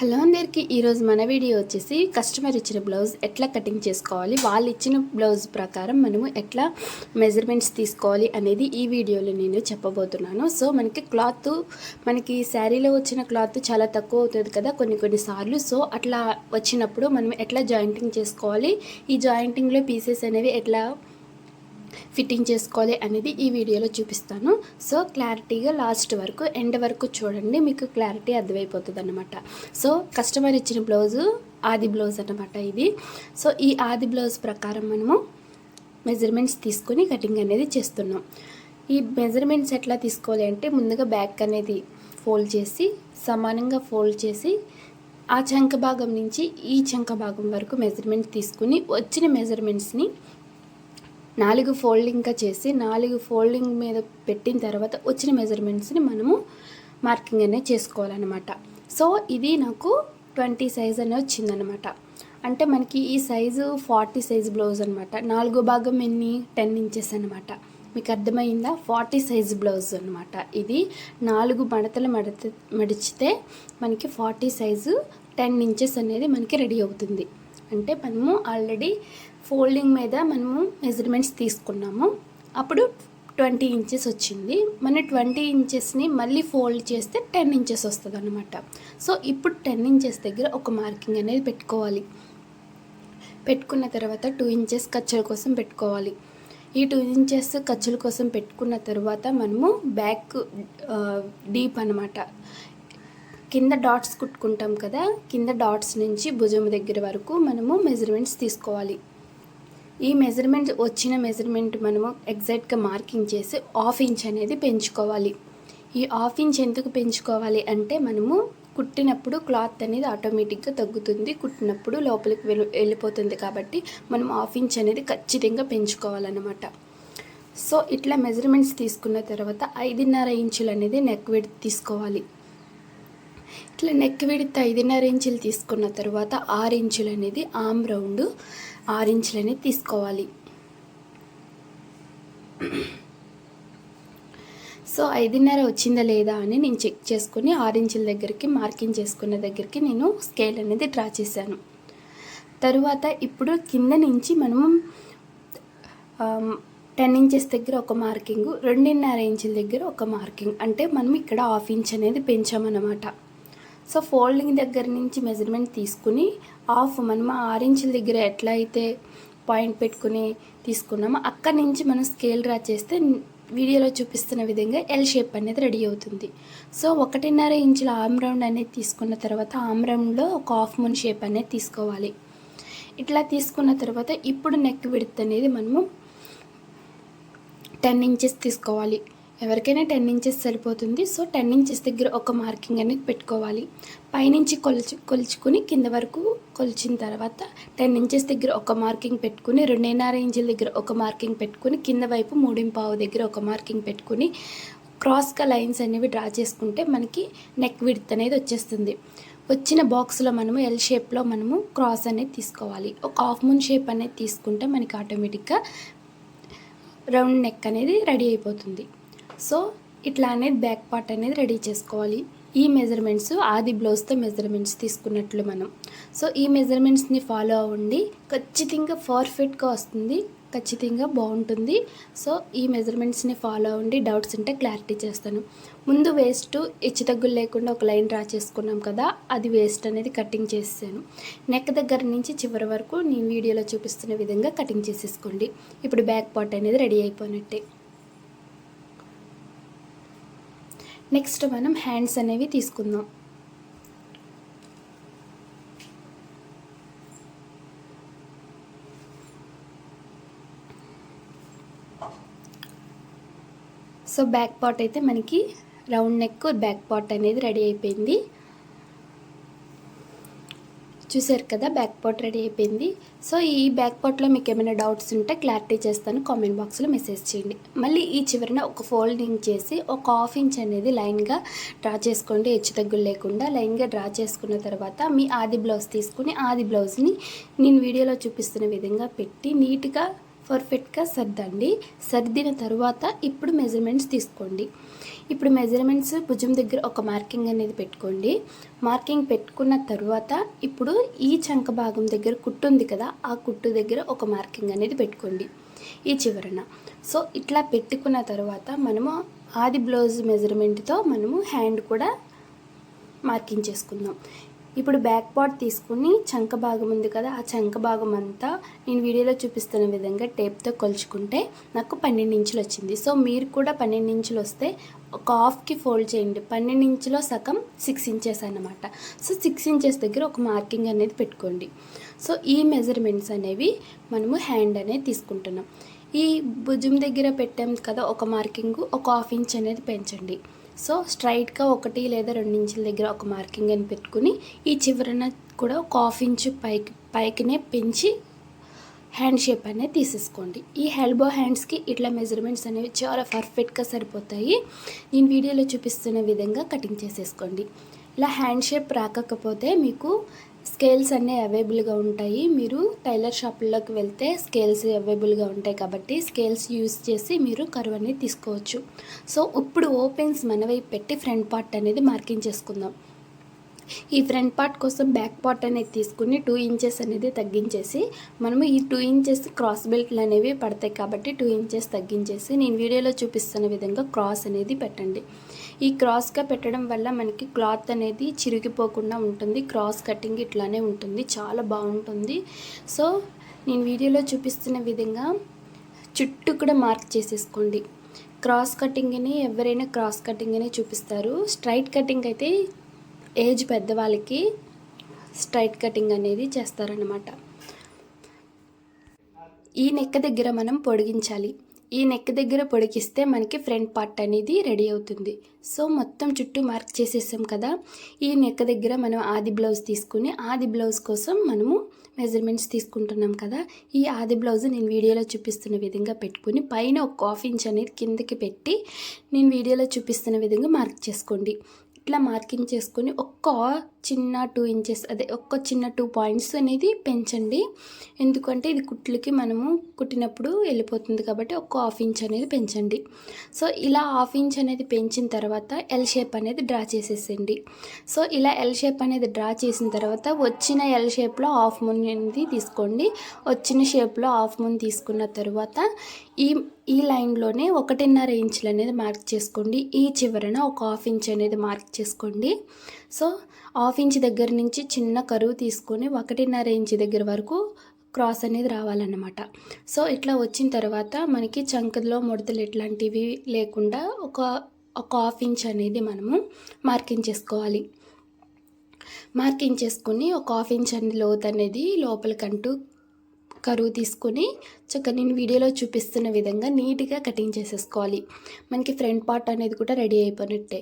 Hello అందరికీ ఈరోజు మన వీడియో వచ్చేసి కస్టమర్ ఇచ్చిన బ్లౌజ్ ఎట్లా కటింగ్ చేసుకోవాలి వాళ్ళు ఇచ్చిన బ్లౌజ్ ప్రకారం మనము ఎట్లా మెజర్మెంట్స్ తీసుకోవాలి అనేది ఈ వీడియోలో నేను చెప్పబోతున్నాను. సో మనకి క్లాత్ మనకి శారీలో వచ్చిన క్లాత్ చాలా తక్కువ అవుతుంది కదా కొన్ని కొన్ని సార్లు. సో అట్లా వచ్చినప్పుడు మనం ఎట్లా జాయింటింగ్ చేసుకోవాలి ఈ జాయింటింగ్లో పీసెస్ అనేవి ఎట్లా ఫిట్టింగ్ చేసుకోవాలి అనేది ఈ వీడియోలో చూపిస్తాను. సో క్లారిటీగా లాస్ట్ వరకు ఎండ్ వరకు చూడండి మీకు క్లారిటీ అర్థమైపోతుంది అనమాట సో కస్టమర్ ఇచ్చిన బ్లౌజు ఆది బ్లౌజ్ అనమాట ఇది. సో ఈ ఆది బ్లౌజ్ ప్రకారం మనము మెజర్మెంట్స్ తీసుకొని కటింగ్ అనేది చేస్తున్నాం. ఈ మెజర్మెంట్స్ ఎట్లా తీసుకోవాలి అంటే ముందుగా బ్యాక్ అనేది ఫోల్డ్ చేసి సమానంగా ఫోల్డ్ చేసి ఆ చంక భాగం నుంచి ఈ చంక భాగం వరకు మెజర్మెంట్ తీసుకుని వచ్చిన మెజర్మెంట్స్ని నాలుగు ఫోల్డింగ్గా చేసి నాలుగు ఫోల్డింగ్ మీద పెట్టిన తర్వాత వచ్చిన మెజర్మెంట్స్ని మనము మార్కింగ్ అనేది చేసుకోవాలన్నమాట. సో ఇది నాకు ట్వంటీ సైజ్ అనేది వచ్చిందనమాట అంటే మనకి ఈ సైజు ఫార్టీ సైజ్ బ్లౌజ్ అనమాట నాలుగో భాగం ఎన్ని? టెన్ ఇంచెస్ అనమాట మీకు అర్థమైందా? ఫార్టీ సైజ్ బ్లౌజ్ అనమాట ఇది నాలుగు మడతలు మడత మడిచితే మనకి ఫార్టీ సైజు టెన్ ఇంచెస్ అనేది మనకి రెడీ అవుతుంది. అంటే మనము ఆల్రెడీ ఫోల్డింగ్ మీద మనము మెజర్మెంట్స్ తీసుకున్నాము. అప్పుడు ట్వంటీ ఇంచెస్ వచ్చింది. మన ట్వంటీ ఇంచెస్ని మళ్ళీ ఫోల్డ్ చేస్తే టెన్ ఇంచెస్ వస్తుంది అనమాట సో ఇప్పుడు టెన్ ఇంచెస్ దగ్గర ఒక మార్కింగ్ అనేది పెట్టుకోవాలి. పెట్టుకున్న తర్వాత టూ ఇంచెస్ ఖర్చుల కోసం పెట్టుకోవాలి. ఈ టూ ఇంచెస్ ఖర్చుల కోసం పెట్టుకున్న తర్వాత మనము బ్యాక్ డీప్ అనమాట కింద డాట్స్ కుట్టుకుంటాం కదా కింద డాట్స్ నుంచి భుజం దగ్గర వరకు మనము మెజర్మెంట్స్ తీసుకోవాలి. ఈ మెజర్మెంట్ వచ్చిన మెజర్మెంట్ మనము ఎగ్జాక్ట్గా మార్కింగ్ చేసి హాఫ్ ఇంచ్ అనేది పెంచుకోవాలి. ఈ హాఫ్ ఇంచ్ ఎందుకు పెంచుకోవాలి అంటే మనము కుట్టినప్పుడు క్లాత్ అనేది ఆటోమేటిక్గా తగ్గుతుంది కుట్టినప్పుడు లోపలికి వెళ్ళి వెళ్ళిపోతుంది కాబట్టి మనం హాఫ్ ఇంచ్ అనేది ఖచ్చితంగా పెంచుకోవాలన్నమాట. సో ఇట్లా మెజర్మెంట్స్ తీసుకున్న తర్వాత ఐదున్నర ఇంచులు అనేది నెక్ విడ్త్ తీసుకోవాలి. ఇట్లా నెక్ విడితే ఐదున్నర ఇంచులు తీసుకున్న తర్వాత ఆరు ఇంచులు అనేది ఆమ్ రౌండ్ ఆరు అనేది తీసుకోవాలి. సో ఐదున్నర వచ్చిందా లేదా అని నేను చెక్ చేసుకుని ఆరు దగ్గరికి మార్కింగ్ చేసుకున్న దగ్గరికి నేను స్కేల్ అనేది డ్రా చేశాను. తరువాత ఇప్పుడు కింద నుంచి మనము టెన్ ఇంచెస్ దగ్గర ఒక మార్కింగ్ రెండున్నర ఇంచుల దగ్గర ఒక మార్కింగ్. అంటే మనం ఇక్కడ హాఫ్ ఇంచ్ అనేది పెంచామన్నమాట. సో ఫోల్డింగ్ దగ్గర నుంచి మెజర్మెంట్ తీసుకుని హాఫ్ మనం ఆరు ఇంచుల దగ్గర ఎట్లా అయితే పాయింట్ పెట్టుకుని తీసుకున్నామో అక్కడి నుంచి మనం స్కేల్ డ్రా చేస్తే వీడియోలో చూపిస్తున్న విధంగా ఎల్ షేప్ అనేది రెడీ అవుతుంది. సో ఒకటిన్నర ఇంచుల ఆమ్ రౌండ్ అనేది తీసుకున్న తర్వాత ఆమ్ రౌండ్లో ఒక హాఫ్ మూన్ షేప్ అనేది తీసుకోవాలి. ఇట్లా తీసుకున్న తర్వాత ఇప్పుడు నెక్ విడత్ అనేది మనము టెన్ ఇంచెస్ తీసుకోవాలి. ఎవరికైనా టెన్ ఇంచెస్ సరిపోతుంది. సో టెన్ ఇంచెస్ దగ్గర ఒక మార్కింగ్ అనేది పెట్టుకోవాలి. పైనుంచి కొలుచు కొలుచుకుని కింద వరకు కొలిచిన తర్వాత టెన్ ఇంచెస్ దగ్గర ఒక మార్కింగ్ పెట్టుకుని రెండున్నర ఇంచుల దగ్గర ఒక మార్కింగ్ పెట్టుకుని కింద వైపు మూడింపావు దగ్గర ఒక మార్కింగ్ పెట్టుకుని క్రాస్గా లైన్స్ అనేవి డ్రా చేసుకుంటే మనకి నెక్ విడ్త్ అనేది వచ్చేస్తుంది. వచ్చిన బాక్స్లో మనము ఎల్ షేప్లో మనము క్రాస్ అనేది తీసుకోవాలి. ఒక హాఫ్ మూన్ షేప్ అనేది తీసుకుంటే మనకి ఆటోమేటిక్గా రౌండ్ నెక్ అనేది రెడీ అయిపోతుంది. సో ఇట్లా అనేది బ్యాక్ పార్ట్ అనేది రెడీ చేసుకోవాలి. ఈ మెజర్మెంట్స్ ఆది బ్లౌజ్తో మెజర్మెంట్స్ తీసుకున్నట్లు మనం. సో ఈ మెజర్మెంట్స్ని ఫాలో అవ్వండి. ఖచ్చితంగా పర్ఫెక్ట్గా వస్తుంది. ఖచ్చితంగా బాగుంటుంది. సో ఈ మెజర్మెంట్స్ని ఫాలో అవ్వండి. డౌట్స్ ఉంటే క్లారిటీ చేస్తాను. ముందు వేస్ట్ హెచ్చు తగ్గులు లేకుండా ఒక లైన్ డ్రా చేసుకున్నాం కదా అది వేస్ట్ అనేది కటింగ్ చేసాను నెక్ దగ్గర నుంచి చివరి వరకు నేను వీడియోలో చూపిస్తున్న విధంగా కటింగ్ చేసేసుకోండి. ఇప్పుడు బ్యాక్ పార్ట్ అనేది రెడీ అయిపోయినట్టే. నెక్స్ట్ మనం హ్యాండ్స్ అనేవి తీసుకుందాం. సో బ్యాక్ పార్ట్ అయితే మనకి రౌండ్ నెక్ బ్యాక్ పార్ట్ అనేది రెడీ అయిపోయింది. చూసారు కదా బ్యాక్ పార్ట్ రెడీ అయిపోయింది. సో ఈ బ్యాక్ పార్ట్లో మీకు ఏమైనా డౌట్స్ ఉంటే క్లారిటీ చేస్తాను. కామెంట్ బాక్స్లో మెసేజ్ చేయండి. మళ్ళీ ఈ చివరిన ఒక ఫోల్డింగ్ చేసి ఒక హాఫ్ ఇంచ్ అనేది లైన్గా డ్రా చేసుకోండి. హెచ్చు తగ్గులు లేకుండా లైన్గా డ్రా చేసుకున్న తర్వాత మీ ఆది బ్లౌజ్ తీసుకుని ఆది బ్లౌజ్ని నేను వీడియోలో చూపిస్తున్న విధంగా పెట్టి నీట్గా పర్ఫెక్ట్గా సర్దండి. సర్దిన తర్వాత ఇప్పుడు మెజర్మెంట్స్ తీసుకోండి. ఇప్పుడు మెజర్మెంట్స్ భుజం దగ్గర ఒక మార్కింగ్ అనేది పెట్టుకోండి. మార్కింగ్ పెట్టుకున్న తర్వాత ఇప్పుడు ఈ చంక భాగం దగ్గర కుట్టు ఉంది కదా ఆ కుట్టు దగ్గర ఒక మార్కింగ్ అనేది పెట్టుకోండి. ఈ చివరన. సో ఇట్లా పెట్టుకున్న తర్వాత మనము ఆది బ్లౌజ్ మెజర్మెంట్తో మనము హ్యాండ్ కూడా మార్కింగ్ చేసుకుందాం. ఇప్పుడు బ్యాక్ పార్ట్ తీసుకుని చంక భాగం ఉంది కదా ఆ చంక భాగం అంతా నేను వీడియోలో చూపిస్తున్న విధంగా టేప్తో కొలుచుకుంటే నాకు పన్నెండు ఇంచులు వచ్చింది. సో మీరు కూడా పన్నెండు ఇంచులు వస్తే ఒక హాఫ్కి ఫోల్డ్ చేయండి. పన్నెండు ఇంచులో సగం సిక్స్ ఇంచెస్ అన్నమాట. సో సిక్స్ ఇంచెస్ దగ్గర ఒక మార్కింగ్ అనేది పెట్టుకోండి. సో ఈ మెజర్మెంట్స్ అనేవి మనము హ్యాండ్ అనేది తీసుకుంటున్నాం. ఈ భుజం దగ్గర పెట్టాం కదా ఒక మార్కింగ్ ఒక హాఫ్ ఇంచ్ అనేది పెంచండి. సో స్ట్రైట్గా ఒకటి లేదా రెండు ఇంచుల దగ్గర ఒక మార్కింగ్ అని పెట్టుకుని ఈ చివరన కూడా ఒక హాఫ్ ఇంచు పైకి పైకినే పెంచి హ్యాండ్ షేప్ అనేది తీసేసుకోండి. ఈ హెల్బో హ్యాండ్స్కి ఇట్లా మెజర్మెంట్స్ అనేవి చాలా పర్ఫెక్ట్గా సరిపోతాయి. నేను వీడియోలో చూపిస్తున్న విధంగా కటింగ్ చేసేసుకోండి. ఇలా హ్యాండ్ షేప్ రాకపోతే మీకు స్కేల్స్ అన్నీ అవైలబుల్గా ఉంటాయి. మీరు టైలర్ షాపుల్లోకి వెళ్తే స్కేల్స్ అవైలబుల్గా ఉంటాయి కాబట్టి స్కేల్స్ యూస్ చేసి మీరు కరువు అనేది తీసుకోవచ్చు. సో ఇప్పుడు ఓపెన్స్ మన వైపు పెట్టి ఫ్రంట్ పార్ట్ అనేది మార్కింగ్ చేసుకుందాం. ఈ ఫ్రంట్ పార్ట్ కోసం బ్యాక్ పార్ట్ అనేది తీసుకుని టూ ఇంచెస్ అనేది తగ్గించేసి మనము ఈ టూ ఇంచెస్ క్రాస్ బెల్ట్లు అనేవి పడతాయి కాబట్టి టూ ఇంచెస్ తగ్గించేసి నేను వీడియోలో చూపిస్తున్న విధంగా క్రాస్ అనేది పెట్టండి. ఈ క్రాస్గా పెట్టడం వల్ల మనకి క్లాత్ అనేది చిరిగిపోకుండా ఉంటుంది. క్రాస్ కటింగ్ ఇట్లానే ఉంటుంది. చాలా బాగుంటుంది. సో నేను వీడియోలో చూపిస్తున్న విధంగా చుట్టూ కూడా మార్క్ చేసేసుకోండి. క్రాస్ కటింగ్ని ఎవరైనా క్రాస్ కటింగ్ అనే చూపిస్తారు. స్ట్రైట్ కటింగ్ అయితే ఏజ్ పెద్దవాళ్ళకి స్ట్రైట్ కటింగ్ అనేది చేస్తారనమాట ఈ నెక్క దగ్గర మనం పొడిగించాలి. ఈ నెక్ దగ్గర పొడిగిస్తే మనకి ఫ్రంట్ పార్ట్ అనేది రెడీ అవుతుంది. సో మొత్తం చుట్టూ మార్క్ చేసేసాం కదా. ఈ నెక్ దగ్గర మనం ఆది బ్లౌజ్ తీసుకుని ఆది బ్లౌజ్ కోసం మనము మెజర్మెంట్స్ తీసుకుంటున్నాం కదా. ఈ ఆది బ్లౌజ్ నేను వీడియోలో చూపిస్తున్న విధంగా పెట్టుకుని పైన ఒక హాఫ్ ఇంచ్ అనేది కిందకి పెట్టి నేను వీడియోలో చూపిస్తున్న విధంగా మార్క్ చేసుకోండి. ఇట్లా మార్కింగ్ చేసుకొని ఒక్క చిన్న టూ ఇంచెస్ అదే ఒక్క చిన్న టూ పాయింట్స్ అనేది పెంచండి. ఎందుకంటే ఇది కుట్లకి మనము కుట్టినప్పుడు వెళ్ళిపోతుంది కాబట్టి ఒక్క హాఫ్ ఇంచ్ అనేది పెంచండి. సో ఇలా హాఫ్ ఇంచ్ అనేది పెంచిన తర్వాత ఎల్ షేప్ అనేది డ్రా చేసేసండి సో ఇలా ఎల్ షేప్ అనేది డ్రా చేసిన తర్వాత వచ్చిన ఎల్ షేప్లో హాఫ్ మున్ అనేది తీసుకోండి. వచ్చిన షేప్లో హాఫ్ మున్ తీసుకున్న తర్వాత ఈ ఈ లైన్లోనే ఒకటిన్నర ఇంచులు అనేది మార్క్ చేసుకోండి. ఈ చివరన ఒక హాఫ్ ఇంచ్ అనేది మార్క్ చేసుకోండి. సో హాఫ్ ఇంచ్ దగ్గర నుంచి చిన్న కరువు తీసుకొని ఒకటిన్నర ఇంచ్ దగ్గర వరకు క్రాస్ అనేది రావాలన్నమాట. సో ఇట్లా వచ్చిన తర్వాత మనకి చంకలో ముడతలు ఇట్లాంటివి లేకుండా ఒక ఒక హాఫ్ ఇంచ్ అనేది మనము మార్కింగ్ చేసుకోవాలి. మార్కింగ్ చేసుకుని ఒక హాఫ్ ఇంచ్ అనేది లోత్ అనేది లోపలికంటూ కరువు తీసుకొని చక్కగా నేను వీడియోలో చూపిస్తున్న విధంగా నీట్గా కటింగ్ చేసేసుకోవాలి. మనకి ఫ్రంట్ పార్ట్ అనేది కూడా రెడీ అయిపోయినట్టే.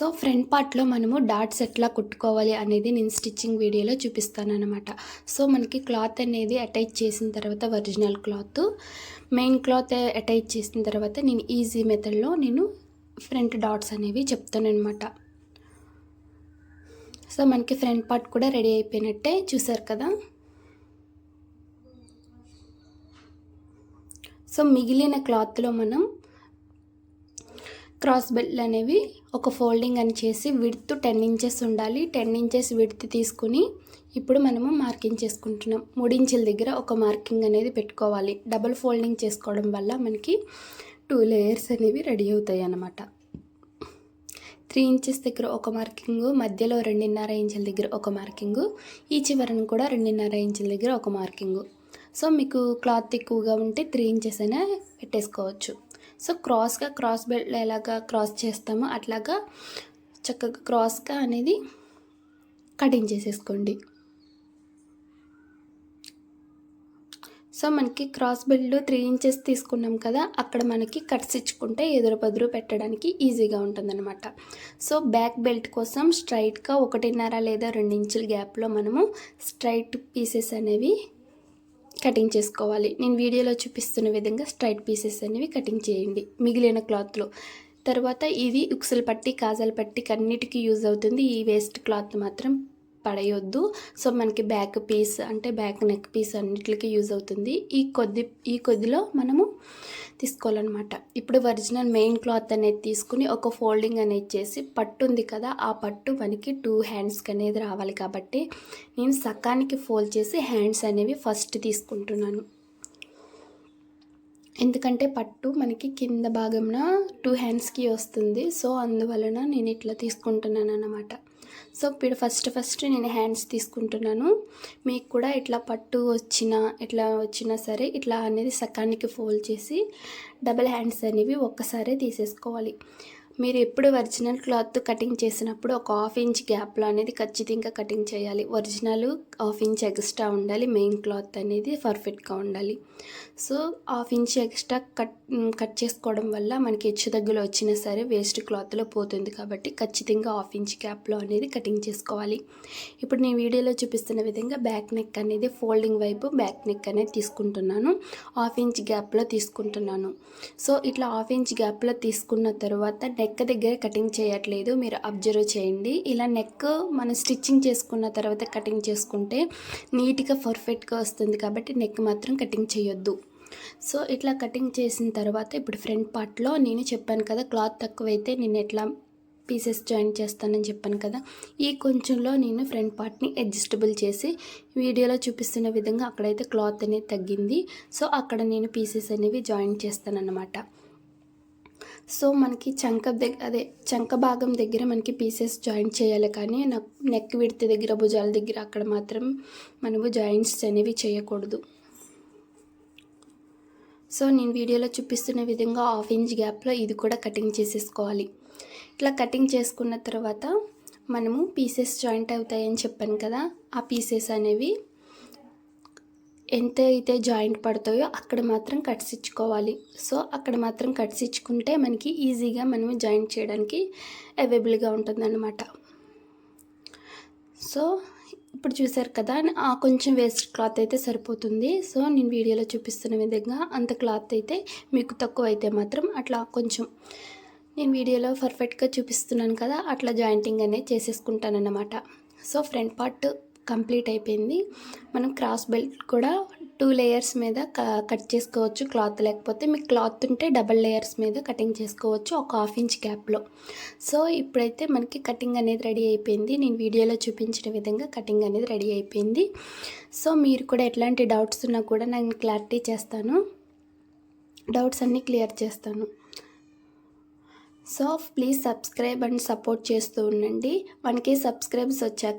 సో ఫ్రంట్ పార్ట్లో మనము డాట్స్ ఎట్లా కుట్టుకోవాలి అనేది నేను స్టిచ్చింగ్ వీడియోలో చూపిస్తాను అనమాట సో మనకి క్లాత్ అనేది అటాచ్ చేసిన తర్వాత original cloth main cloth attach చేసిన తర్వాత నేను ఈజీ మెథడ్లో నేను ఫ్రంట్ డాట్స్ అనేవి చెప్తాను అనమాట సో మనకి ఫ్రంట్ పార్ట్ కూడా రెడీ అయిపోయినట్టే చూసారు కదా. సో మిగిలిన క్లాత్లో మనం క్రాస్ బెల్ట్ అనేవి ఒక ఫోల్డింగ్ అని చేసి విడ్త్ టెన్ ఇంచెస్ ఉండాలి. టెన్ ఇంచెస్ విడ్త్ తీసుకుని ఇప్పుడు మనము మార్కింగ్ చేసుకుంటున్నాం. మూడించుల దగ్గర ఒక మార్కింగ్ అనేది పెట్టుకోవాలి. డబుల్ ఫోల్డింగ్ చేసుకోవడం వల్ల మనకి టూ లేయర్స్ అనేవి రెడీ అవుతాయి అన్నమాట. త్రీ ఇంచెస్ దగ్గర ఒక మార్కింగ్ మధ్యలో రెండున్నర ఇంచుల దగ్గర ఒక మార్కింగ్ ఈ చివరను కూడా రెండున్నర ఇంచుల దగ్గర ఒక మార్కింగ్. సో మీకు క్లాత్ ఎక్కువగా ఉంటే త్రీ ఇంచెస్ అయినా పెట్టేసుకోవచ్చు. సో క్రాస్గా క్రాస్ బెల్ట్ ఎలాగా క్రాస్ చేస్తామో అట్లాగా చక్కగా క్రాస్గా అనేది కటింగ్ చేసేసుకోండి. సో మనకి క్రాస్ బెల్ట్ త్రీ ఇంచెస్ తీసుకున్నాం కదా అక్కడ మనకి కట్స్ ఇచ్చుకుంటే ఎదురు బదురు పెట్టడానికి ఈజీగా ఉంటుందన్నమాట. సో బ్యాక్ బెల్ట్ కోసం స్ట్రైట్గా ఒకటిన్నర లేదా రెండు ఇంచుల గ్యాప్లో మనము స్ట్రైట్ పీసెస్ అనేవి కటింగ్ చేసుకోవాలి. నేను వీడియోలో చూపిస్తున్న విధంగా స్ట్రైట్ పీసెస్ అనేవి కటింగ్ చేయండి. మిగిలిన క్లాత్లో. తర్వాత ఇది ఉక్సులు పట్టి కాజాలు పట్టి అన్నిటికీ యూజ్ అవుతుంది. ఈ వేస్ట్ క్లాత్ మాత్రం పడేయొద్దు. సో మనకి బ్యాక్ పీస్ అంటే బ్యాక్ నెక్ పీస్ అన్నిటికీ యూజ్ అవుతుంది. ఈ కొద్ది ఈ కొద్దిలో మనము తీసుకోవాలన్నమాట. ఇప్పుడు ఒరిజినల్ మెయిన్ క్లాత్ అనేది తీసుకుని ఒక ఫోల్డింగ్ అనేది చేసి పట్టు ఉంది కదా ఆ పట్టు మనకి టూ హ్యాండ్స్కి అనేది రావాలి కాబట్టి నేను సకానికి ఫోల్డ్ చేసి హ్యాండ్స్ అనేవి ఫస్ట్ తీసుకుంటున్నాను. ఎందుకంటే పట్టు మనకి కింద భాగంన టూ హ్యాండ్స్కి వస్తుంది. సో అందువలన నేను ఇట్లా తీసుకుంటున్నాను అన్నమాట సో ఇప్పుడు ఫస్ట్ ఫస్ట్ నేను హ్యాండ్స్ తీసుకుంటున్నాను. మీకు కూడా ఇట్లా పట్టు వచ్చినా ఇట్లా వచ్చినా సరే ఇట్లా అనేది సకానికి ఫోల్డ్ చేసి డబల్ హ్యాండ్స్ అనేవి ఒక్కసారే తీసేసుకోవాలి. మీరు ఎప్పుడు ఒరిజినల్ క్లాత్ కటింగ్ చేసినప్పుడు ఒక హాఫ్ ఇంచ్ గ్యాప్లో అనేది ఖచ్చితంగా కటింగ్ చేయాలి. ఒరిజినల్ హాఫ్ ఇంచ్ ఎక్స్ట్రా ఉండాలి. మెయిన్ క్లాత్ అనేది పర్ఫెక్ట్గా ఉండాలి. So half inch extra cut cut చేసుకోవడం వల్ల మనకి హెచ్చు దగ్గర వచ్చినా సరే వేస్ట్ క్లాత్లో పోతుంది కాబట్టి ఖచ్చితంగా హాఫ్ ఇంచ్ గ్యాప్లో అనేది కటింగ్ చేసుకోవాలి. ఇప్పుడు నేను వీడియోలో చూపిస్తున్న విధంగా బ్యాక్ నెక్ అనేది ఫోల్డింగ్ వైపు బ్యాక్ నెక్ అనేది తీసుకుంటున్నాను. హాఫ్ ఇంచ్ గ్యాప్లో తీసుకుంటున్నాను. సో ఇట్లా హాఫ్ ఇంచ్ గ్యాప్లో తీసుకున్న తర్వాత నెక్ నెక్ దగ్గర కటింగ్ చేయట్లేదు మీరు అబ్జర్వ్ చేయండి. ఇలా నెక్ మనం స్టిచ్చింగ్ చేసుకున్న తర్వాత కటింగ్ చేసుకుంటే నీట్గా పర్ఫెక్ట్గా వస్తుంది కాబట్టి నెక్ మాత్రం కటింగ్ చేయొద్దు. సో ఇట్లా కటింగ్ చేసిన తర్వాత ఇప్పుడు ఫ్రంట్ పార్ట్లో నేను చెప్పాను కదా క్లాత్ తక్కువైతే నేను ఎట్లా పీసెస్ జాయిన్ చేస్తానని చెప్పాను కదా ఈ కొంచెంలో నేను ఫ్రంట్ పార్ట్ని అడ్జస్టబుల్ చేసి వీడియోలో చూపిస్తున్న విధంగా అక్కడైతే క్లాత్ అనేది తగ్గింది. సో అక్కడ నేను పీసెస్ అనేవి జాయిన్ చేస్తానన్నమాట. సో మనకి చంక దగ్గర అదే చంక భాగం దగ్గర మనకి పీసెస్ జాయింట్ చేయాలి కానీ నాకు నెక్ విడత దగ్గర భుజాల దగ్గర అక్కడ మాత్రం మనము జాయింట్స్ అనేవి చేయకూడదు. సో నేను వీడియోలో చూపిస్తున్న విధంగా హాఫ్ ఇంచ్ గ్యాప్లో ఇది కూడా కటింగ్ చేసేసుకోవాలి. ఇట్లా కటింగ్ చేసుకున్న తర్వాత మనము పీసెస్ జాయింట్ అవుతాయని చెప్పాను కదా ఆ పీసెస్ అనేవి ఎంత అయితే జాయింట్ పడతాయో అక్కడ మాత్రం కట్స్ ఇచ్చుకోవాలి. సో అక్కడ మాత్రం కట్స్ ఇచ్చుకుంటే మనకి ఈజీగా మనము జాయింట్ చేయడానికి అవైలబుల్గా ఉంటుందన్నమాట. సో ఇప్పుడు చూసారు కదా ఆ కొంచెం వేస్ట్ క్లాత్ అయితే సరిపోతుంది. సో నేను వీడియోలో చూపిస్తున్న విధంగా అంత క్లాత్ అయితే మీకు తక్కువ అయితే మాత్రం అట్లా కొంచెం నేను వీడియోలో పర్ఫెక్ట్గా చూపిస్తున్నాను కదా అట్లా జాయింటింగ్ అనేది చేసేసుకుంటానన్నమాట. సో ఫ్రంట్ పార్ట్ కంప్లీట్ అయిపోయింది. మనం క్రాస్ బెల్ట్ కూడా టూ లేయర్స్ మీద కట్ చేసుకోవచ్చు క్లాత్. లేకపోతే మీకు క్లాత్ ఉంటే డబల్ లేయర్స్ మీద కటింగ్ చేసుకోవచ్చు ఒక హాఫ్ ఇంచ్ గ్యాప్లో. సో ఇప్పుడైతే మనకి కటింగ్ అనేది రెడీ అయిపోయింది. నేను వీడియోలో చూపించిన విధంగా కటింగ్ అనేది రెడీ అయిపోయింది. సో మీరు కూడా ఎట్లాంటి డౌట్స్ ఉన్నా కూడా నేను క్లారిటీ చేస్తాను. డౌట్స్ అన్నీ క్లియర్ చేస్తాను. So please subscribe and support చేస్తూ ఉండండి. మనకి సబ్స్క్రైబ్స్ వచ్చాక